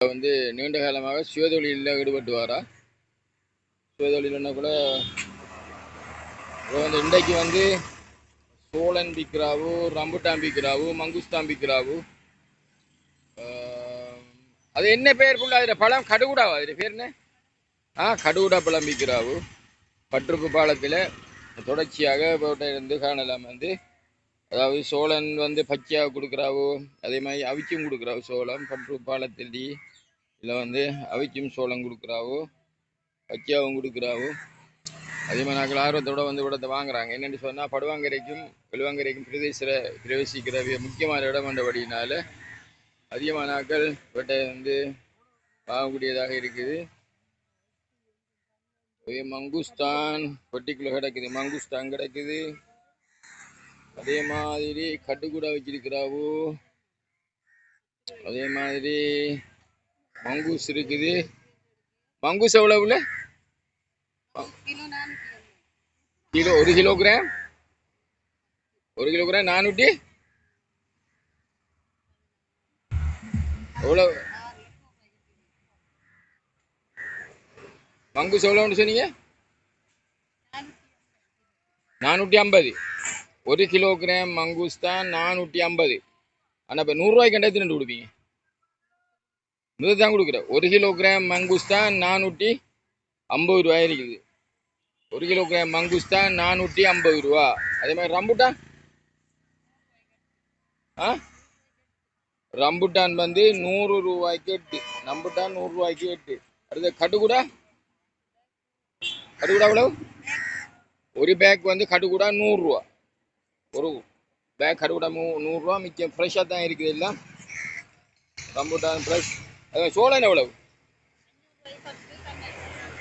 வந்து நீண்ட காலமாக சுயதொழிலில் ஈடுபட்டு வரா. சுயதொழில்னா கூட இப்போ வந்து இன்றைக்கு வந்து சோழன் விற்கிறாவு ரம்புட்டான் விற்கிறாவு மங்குஸ்தான் பிக்ராவு அது என்ன பேர் புள்ள? அதில் பழம் கடுகுடாவா? அதில் பேர் என்ன? ஆ கடுகுடா பழம் விற்கிறாவு பற்றுப்பு பாலத்தில் தொடர்ச்சியாக போட்ட இருந்து காணலாம் வந்து. அதாவது சோழன் வந்து பச்சையாக கொடுக்குறாவோ அதே மாதிரி அவிச்சும் கொடுக்குறாவோ சோளம் பற்று பாலத்தடி இல்லை வந்து அவிச்சும் சோளம் கொடுக்குறாவோ பச்சையாகவும் கொடுக்குறாவோ அதே மாதிரி நாங்கள் ஆர்வத்தோட வந்து இடத்தை வாங்குறாங்க. என்னென்னு சொன்னால் படுவாங்கரைக்கும் வெளுவாங்கரைக்கும் பிரதேச பிரவேசிக்கிற முக்கியமான இடம் என்றபடினால அதிகமான நாட்கள் இவட்டை வந்து வாங்கக்கூடியதாக இருக்குது. மங்குஸ்தான் பர்டிகுலர் கிடக்குது மங்குஸ்தான் கிடக்குது. அதே மாதிரி கட்டுக்கூடா வச்சிருக்கிறாவோ? அதே மாதிரி மங்கூஸ் இருக்குது. மங்கூஸ் எவ்வளவுல? கிலோ ஒரு கிலோகிராம்? ஒரு கிலோகிராம் நானூற்றி எவ்வளோ மங்கூஸ் எவ்வளோன்னு சொன்னீங்க? நானூற்றி ஐம்பது. ஒரு கிலோகிராம் மங்கூஸ் தான் நானூற்றி ஐம்பது. ஆனால் இப்போ நூறுரூவாய்க்கு கண்டா ரெண்டு கொடுப்பீங்க? நூறு தான் கொடுக்குற ஒரு கிலோகிராம் மங்கூஸ் தான் நானூற்றி ஐம்பது ரூபாய் இருக்குது. ஒரு கிலோகிராம் கிராம் தான் நானூற்றி ஐம்பது ரூபா. அதே மாதிரி ரம்புட்டான்? ஆ? ரம்புட்டான் வந்து நூறு ரூபாய்க்கு எட்டு ரம்புட்டான் நூறு ரூபாய்க்கு எட்டு அடுத்த கட்டுக்கூடா கட்டுக்கூடா எவ்வளவு? ஒரு பேக் வந்து கட்டுக்கூடா நூறுரூவா ஒரு பேக் கட்டுக்கூடா நூ நூறுரூவா மிச்சம். ஃப்ரெஷ்ஷாக தான் இருக்குது எல்லாம். ரம்புட்டான் ஃப்ரெஷ் அது சோளம் எவ்வளவு?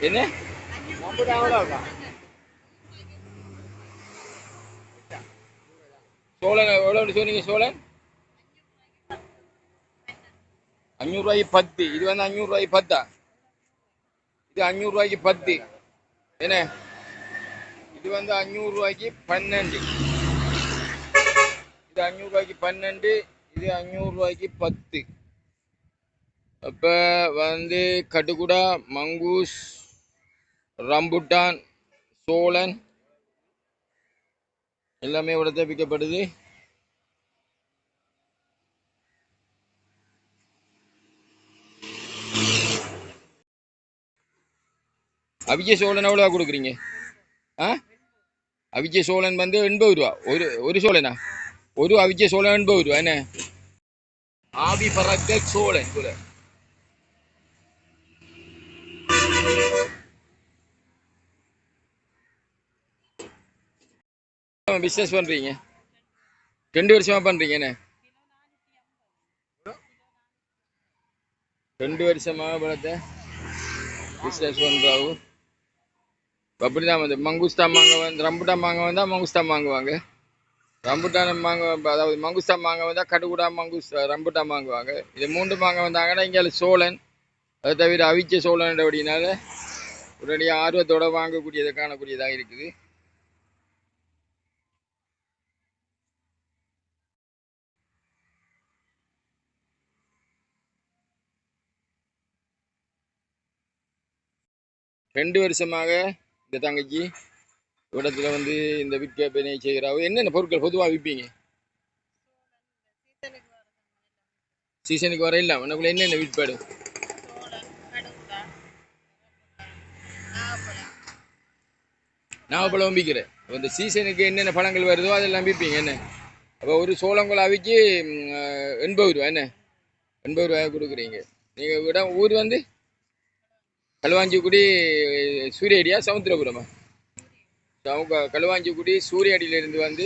என்ன? ரம்புட்டான் எவ்வளோ சோழன் எவ்வளோன்னு சொன்னீங்க சோழன் அஞ்சூறுரூவாய்க்கு பத்து. இது வந்து அஞ்சூறுரூவாய்க்கு பத்தா? இது அஞ்சூறுரூவாய்க்கு பத்து. என்ன? இது வந்து அஞ்சூறுரூவாய்க்கு பன்னெண்டு. இது அஞ்சூறுரூவாய்க்கு பன்னெண்டு இது அஞ்சூறுரூவாய்க்கு பத்து. அப்போ வந்து கட்டுக்குடா மங்கூஸ் ரம்புட்டான் சோழன் எல்லாமே இவ்வளோ விற்கப்படுது. அவிஜய சோழன் எவ்வளோ கொடுக்குறீங்க? ஆ? அவிஜய சோழன் வந்து எண்பது ரூபா. ஒரு ஒரு சோழனா? ஒரு அவிக்க சோழ எண்பது ரூபா என்ன ஆவி பறக்க சோழன் கூட பிஸ்னஸ் பண்ணுறீங்க ரெண்டு வருஷமா பண்றீங்க என்ன ரெண்டு வருஷமா பழத்தை பிஸ்னஸ் பண்ணுறாவு அப்படிதான் வந்து மங்குஸ்தா மாங்க வந்து ரம்புட்டா மாங்க வந்தால் மங்குஸ்தான் வாங்குவாங்க ரம்புட்டான் மாங்க அதாவது மங்குஸ்தா மாங்க வந்தால் கடுகுடா மங்குஸ் ரம்புட்டா மாங்குவாங்க. இது மூன்று மாங்க வந்தாங்கன்னா இங்கே சோழன். அதை தவிர அவிச்ச சோழன் அப்படின்னால உடனடியாக ஆர்வத்தோட வாங்கக்கூடியதை காணக்கூடியதாக இருக்குது. ரெண்டு வருஷமாக இந்த தங்கச்சி இடத்துல வந்து இந்த விற்கப்பனை செய்கிறாவோ என்னென்ன பொருட்கள் பொதுவாக விற்பீங்க? சீசனுக்கு வர இல்லை உனக்குள்ள என்னென்ன விற்பாடு? நாகப்பழம் விற்கிறேன் இந்த சீசனுக்கு என்னென்ன பழங்கள் வருதோ அதெல்லாம் விற்பீங்க என்ன? அப்போ ஒரு சோளங்குளம் அவிக்கு எண்பது ரூபா என்ன? எண்பது ரூபாய் கொடுக்குறீங்க. நீங்கள் இடம் ஊர் வந்து? களுவாஞ்சிக்குடி சூரியடியா சமுத்திரபுரமா? சமூக களுவாஞ்சிக்குடி சூரியடியிலிருந்து வந்து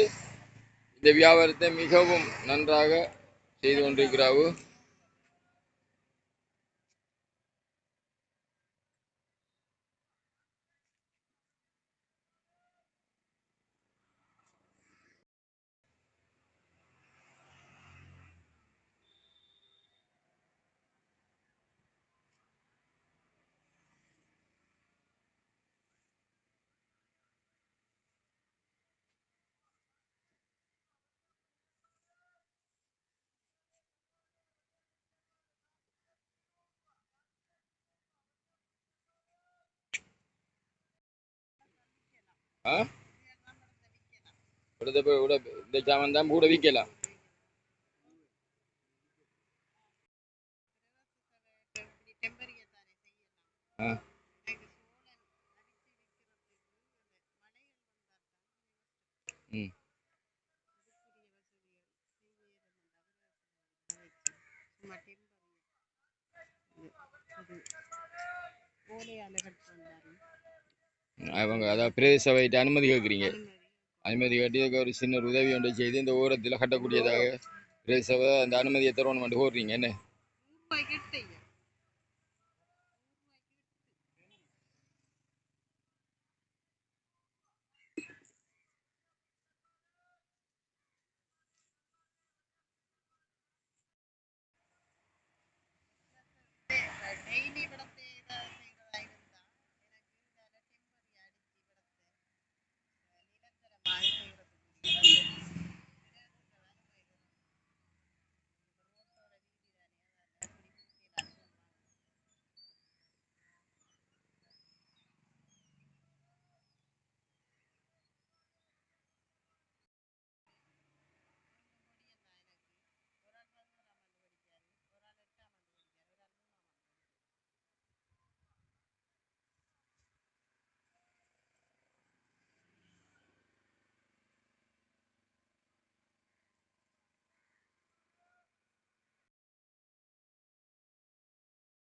இந்த வியாபாரத்தை மிகவும் நன்றாக செய்து கொண்டிருக்கிறாவு. ஆ? கொடுத்த போய் கூட இந்த சாமான் தான் கூட விற்கலாம் ஆ. ம். அவங்க அதாவது பிரதேச சபையிட்ட அனுமதி கேட்குறீங்க. அனுமதி. கட்டி ஒரு சின்ன ஒரு உதவி ஒன்று செய்து இந்த ஓரத்தில் கட்டக்கூடியதாக பிரதேச சபை அந்த அனுமதியை தரணும் கோருறீங்க என்ன?